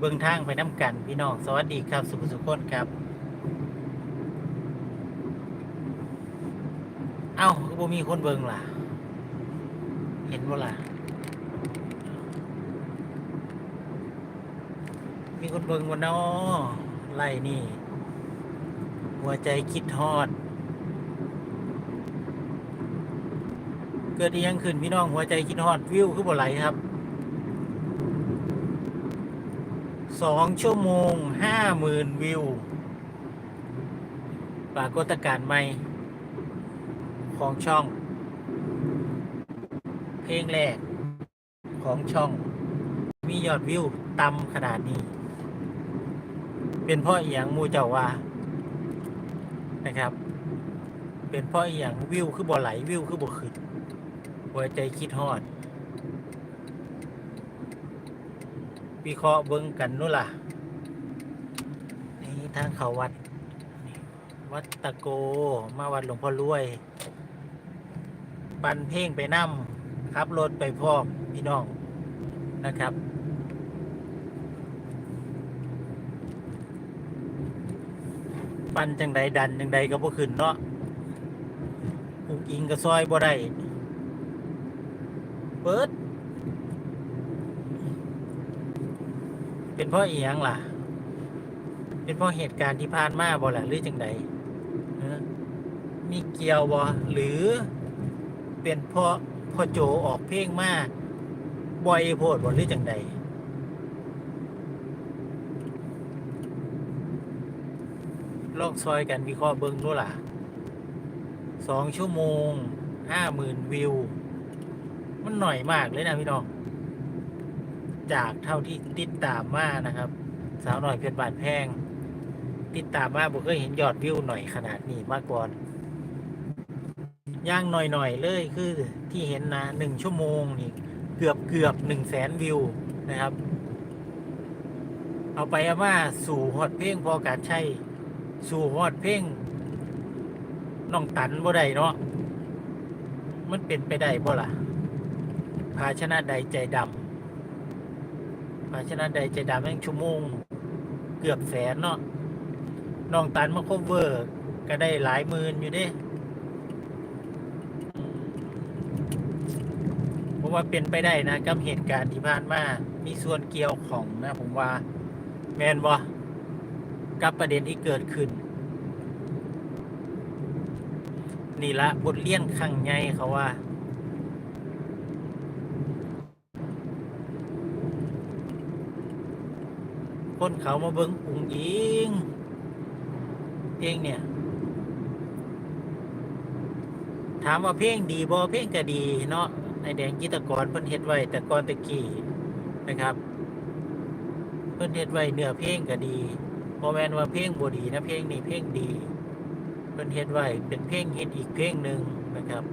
เบื้องทางไปน้ำกัน พี่น้อง สวัสดีครับ สุภสุคนครับ เอ้าก็บ่มีคนเบิ่งล่ะ เห็นบ่ล่ะ มีคนเบิ่งวันนอไล่นี่ หัวใจคิดฮอด เกิดยังขึ้นพี่น้องหัวใจคิดฮอดวิวคือบ่ไหลครับ สองชั่วโมงห้าหมื่นวิว ปรากฏการณ์ใหม่ ของช่อง เพลงแรก ของช่อง มียอดวิวต่ำขนาดนี้ เป็นเพราะอียงมูเจ้าว่านะครับ เป็นเพราะอียงวิวคือบ่อไหลวิวคือบ่อขึ้นหัวใจคิดฮอด วิเคราะห์เบิ่งกันนู่นล่ะนี่ทางเขาวัด วัดตะโก มาวัดหลวงพ่อรวย ปันเพ่งไปนั่มขับรถไปพร้อมพี่น้องนะครับปันจังใดดันจังใดก็บ่ขึ้นเนาะอุกอิงก็ซอยบ่ได้เปิด เป็นเพราะเอียงล่ะ เป็นเพราะเหตุการณ์ที่ผ่านมาบ่ล่ะหรือจังใดมีเกี่ยวบ่หรือเป็นเพราะพ่อโจออกเพลงมาบ่อยโพดบ่หรือจังใดลองซอยกันวิเคราะห์เบิ่งดูล่ะสองชั่วโมงห้าหมื่นวิว มันหน่อยมากเลยนะพี่น้อง จากเท่าที่ติดตามมานะครับ สาวหน่อยเพชรบาดแพง ติดตามมาผมเคยเห็นยอดวิวหน่อยขนาดนี้มาก่อนย่างหน่อยๆเลยคือที่เห็นนะหนึ่งชั่วโมงนี่เกือบเกือบหนึ่งแสนวิวนะครับ เอาไปเอามาสู่ฮอดเพลงพอการใช้สู่ฮอดเพลงน้องตันบ่ได้เนาะมันเป็นไปได้บ่ล่ะภาชนะใดใจดำ ภาชนะใดใจดำแม่งชั่วโมง เกือบแสนเนาะน้องตันมาคบเวอร์ ก็ได้หลายหมื่นอยู่เด้ผมว่าเป็นไปได้นะกับเหตุการณ์ที่ผ่านมา มีส่วนเกี่ยวของนะผมว่า แมนบ่กับประเด็นที่เกิดขึ้น นี่ละบทเรียนครั้งใหญ่เขาว่า คนเขามาเบิ้งอุงอิงเพลงเนี่ย ถามว่าเพลงดีบ่เพลงก็ดีเนาะไอแดงกิตกรเพิ่นเฮ็ดไว้แต่ก่อนตะกี้นะครับ เพิ่นเฮ็ดไว้เนื้อเพลงก็ดีบ่แม่นว่าเพลงบ่ดีนะเพลงนี้เพลงดี เพิ่นเฮ็ดไว้เป็นเพลงฮิตอีกเพลงหนึ่งนะครับ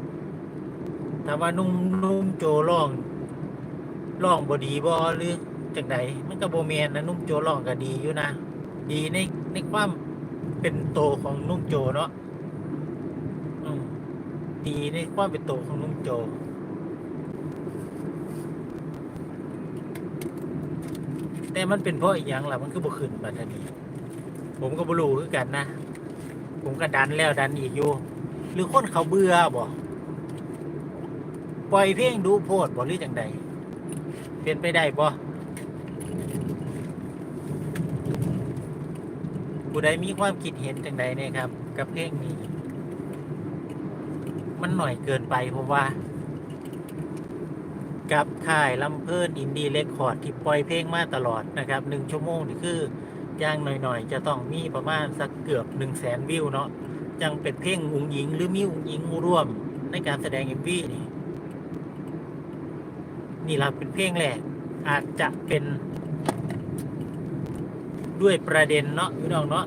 ถามว่านุ่มนุ่มโจร้องร้องบ่ดีบ่หรือ จังไดมันก็โบเมียนนะนุ่มโจร้องก็ดีอยู่นะ ดีในในความเป็นโตของนุ่มโจเนาะดีในความเป็นโตของนุ่มโจแต่มันเป็นเพราะอีกอย่างล่ะมันคือบ่ขึ้นบัดนี้ผมก็บรู้คือกันนะ ผมก็ดันแล้วดันอีกอยู่ หรือคนเขาเบื่อบ่ปล่อยเพลงดูโพดบ่หรือจังใดเป็นไปได้บ่ ผู้ใดมีความคิดเห็นจังใดเนี่ยครับ กับเพลงนี้ มันหน่อยเกินไปผมว่า กับค่ายลำเพลินอินดี้เรคคอร์ดที่ปล่อยเพลงมาตลอดนะครับหนึ่งชั่วโมงนี่คืออย่างหน่อยๆ จะต้องมีประมาณสักเกือบหนึ่งแสนวิวเนาะจังเป็นเพลงอุงยิงหรือมีอุงยิงร่วมในการแสดงเอ็มวีนี่นี่ละเป็นเพลงแรกอาจจะเป็น ด้วยประเด็นเนาะพี่น้องเนาะ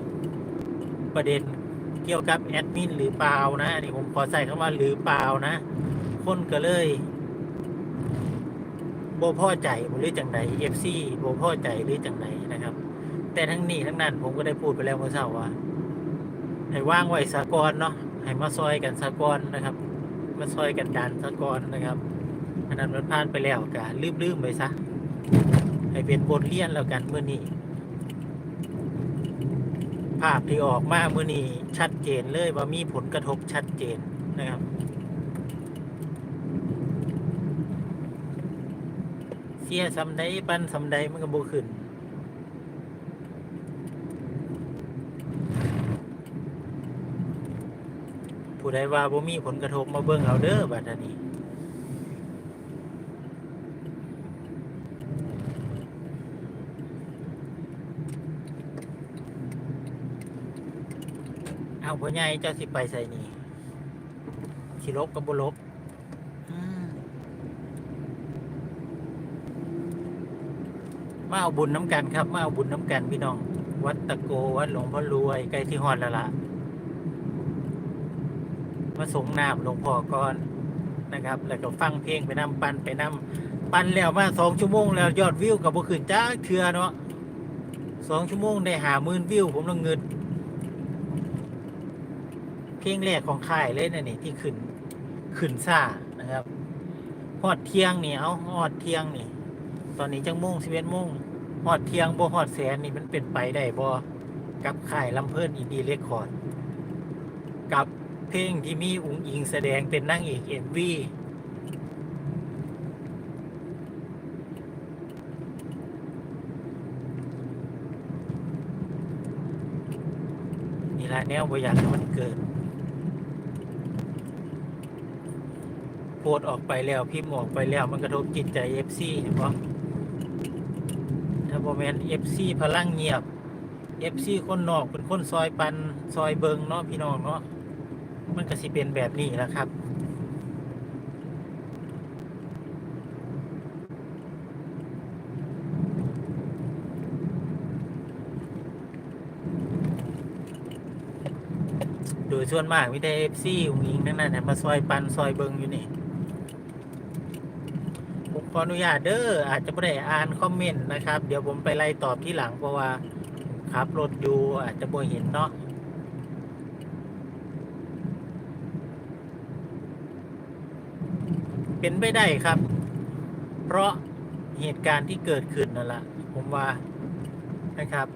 ประเด็นเกี่ยวกับแอดมินหรือเปล่านะอันนี่ผมขอใส่คำว่าหรือเปล่านะ คนก็เลยโบพ่อใจหรือจังใดเอฟซีโบพ่อใจหรือจังใดนะครับ แต่ทั้งนี้ทั้งนั้นผมก็ได้พูดไปแล้วเมื่อเช้าว่าให้ว่างไว้สากรเนาะให้มาซอยกันสากรนะครับ มาซอยกันดันสากรนะครับอันนั้นมันผ่านไปแล้วก็ลืมๆไปซะให้เป็นบทเรียนแล้วกันเมื่อนี้ ภาพที่ออกมาเมื่อนี้ชัดเจนเลยว่ามีผลกระทบชัดเจนนะครับ เสียสำใดปันสำใดมันก็บขึ้นผู้ใดว่าบ่มีผลกระทบมาเบิ่งเอาเด้อบัดนี้ เอาพ่อใหญ่เจ้าสิไปใส่นี่สิลบกับบลบมาเอาบุญน้ำกันครับ มาเอาบุญน้ำกันพี่น้อง วัดตะโกวัดหลวงพ่อรวยใกล้ที่ฮอดแล้วล่ะ มาสงน้ำหลวงพ่อก่อนนะครับ แล้วก็ฟังเพลงไปนำปันไปนำปันแล้วมาสองชั่วโมงแล้วยอดวิวกับบ่ขึ้นจ้าเทือเนาะสองชั่วโมงได้หาหมื่นวิว ผมต้องเงิน ลงแรกของค่ายเลยนะนี่ที่ขึ้นขึ้นซ่านะครับฮอดเที่ยงนี่เอาฮอดเที่ยงนี่ ตอนนี้จังโมงสิบเอ็ดโมงฮอดเที่ยงบ่ฮอดแสนนี่มันเป็นไปได้บ่กับค่ายลำเพิ่นอินดีเรคคอร์ดกับเพลงที่มีอุ๋งอิงแสดงเป็นนางเอกเอ็มวีนี่ละแนวบ่อยากให้มันเกิด โพสต์ออกไปแล้วพิมพ์ออกไปแล้ว มันกระทบจิตใจ FC เห็นบ่ถ้าบ่แม่น FC พลังเงียบ FC คนนอกเป็นคนซอยปันซอยเบิงเนาะพี่น้องเนาะมันก็สิเป็นแบบนี้แหละครับ โดยส่วนมากมิได้เอฟซีอุ้งอิงนั่นน่ะมาซอยปันซอยเบิงอยู่นี่ ผมขออนุญาตเด้ออาจจะไม่ได้อ่านคอมเมนต์นะครับ เดี๋ยวผมไปไล่ตอบที่หลังเพราะว่าขับรถอยู่อาจจะบ่เห็นเนาะเป็นไม่ได้ครับ เพราะเหตุการณ์ที่เกิดขึ้นนั่นแหละผมว่านะครับ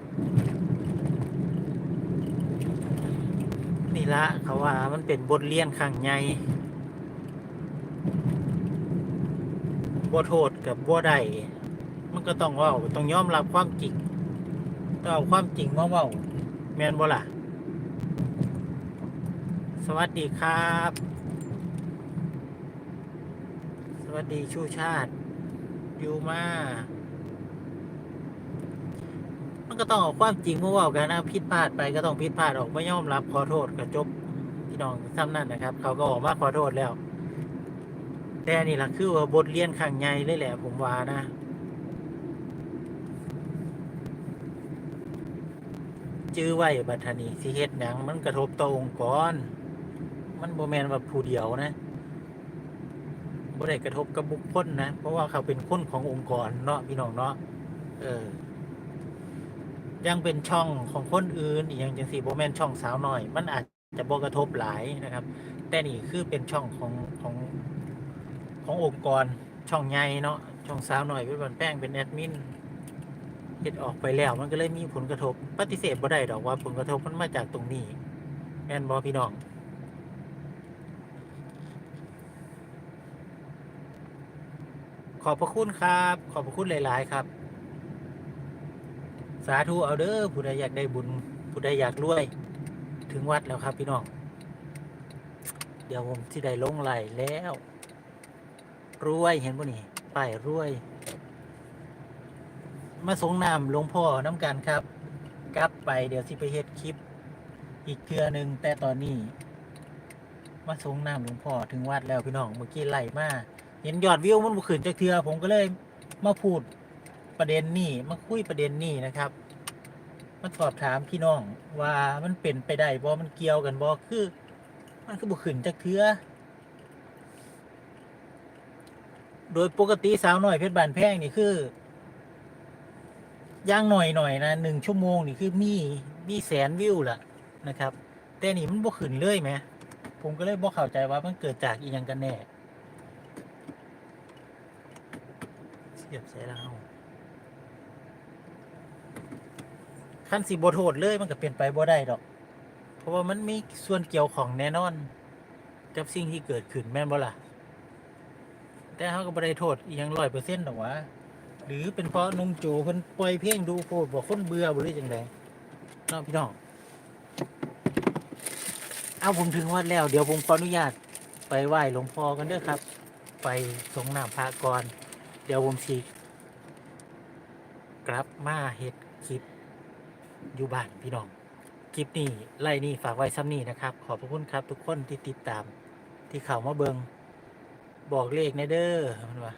นี่ละเขาว่ามันเป็นบทเรียนขังใหญ่ บ่โทษกับบ่ได้มันก็ต้องเว่าต้องยอมรับความจริงต้องเอาความจริงมาเว่าแมนบ่ล่ะ สวัสดีครับ สวัสดีชูชาติยูมามันก็ต้องเอาความจริงมาเว่ากันนะผิดพลาดไปก็ต้องผิดพลาดออกไม่ยอมรับขอโทษก็จบพี่น้องซ้ำนั่นนะครับ เขาก็ออกมาขอโทษแล้ว แต่นี่แหละคือว่าบทเรียนขังใหญ่เลยแหละผมว่านะจื้อไว้บัดทนีสิเฮ็ดหยังมันกระทบต่อองค์กร มันโบแมนว่าผู้เดียวนะบ่ได้กระทบกับบุคคลนะ เพราะว่าเขาเป็นคนขององค์กรเนาะพี่น้องเนาะเออ ยังเป็นช่องของคนอื่นอีกอย่างจังสี่โบแมนช่องสาวน้อย มันอาจจะบกระทบหลายนะครับ แต่นี่คือเป็นช่องของของ ขององค์กรช่องใหญ่เนาะช่องสาวหน้อยเป็นบันแป้งเป็นแอดมินเฮ็ดออกไปแล้วมันก็เลยมีผลกระทบปฏิเสธบ่ได้ดอกว่าผลกระทบมันมาจากตรงนี้แม่นบอพี่น้องขอบพระคุณครับ ขอบพระคุณหลาย ๆ ครับ สาธุเอาเด้อผู้ใดอยากได้บุญผู้ใดอยากรวย ถึงวัดแล้วครับพี่น้อง เดี๋ยวผมที่ได้ลงไหลแล้ว รวยเห็นป่นี่ป้ายรวย มาสงน้ำหลวงพ่อน้ำกันครับ กลับไปเดี๋ยวสิไปเฮ็ดคลิป อีกเทือหนึ่งแต่ตอนนี้ มาสงน้ำหลวงพ่อถึงวัดแล้วพี่น้องเมื่อกี้ไล่มาเห็นยอดวิวมันบ่ขึ้นจากเทือผมก็เลยมาพูดประเด็นนี้มาคุยประเด็นนี้นะครับมาสอบถามพี่น้องว่ามันเป็นไปได้บ่มันเกี่ยวกันบ่คือ มันก็บ่ขึ้นจากเทือ โดยปกติสาวหน้อยเพชรบานแพงนี่คือ ย่างหน่อยหน่อยๆนะหนึ่งชั่วโมงนี่คือมีมีแสนวิวล่ะนะครับ แต่นี่มันบ่ขึ้นเลยไหมผมก็เลยบ่เข้าใจว่ามันเกิดจากอีหยังกันแน่เสียบใส่แล้วคันสิบ่โทษเลยมันก็เป็นไปบ่ได้ดอก เพราะว่ามันมีส่วนเกี่ยวของแน่นอน กับสิ่งที่เกิดขึ้นแม่นบ่ล่ะ แต่เขาก็บ่ได้โทษอีหยัง100%ดอกหวะหรือเป็นเพราะนุ่มโจเพิ่นปล่อยเพลงดูโพดบ่คนเบื่อบ่หรือจังไดเนาะพี่น้องเอาผมถึงวัดแล้ว เดี๋ยวผมขออนุญาตไปไหว้หลวงพ่อกันเด้อครับ ไปสงน้ำพระก่อนเดี๋ยวผมสิกลับมาเฮ็ดคลิปอยู่บ้านพี่น้องคลิปนี้ไล่นี่ฝากไว้ซ้ำนี่นะครับ ขอบพระคุณครับ ทุกคนที่ติดตามที่เข้ามาเบิง บอกเลขในเด้อมันว่า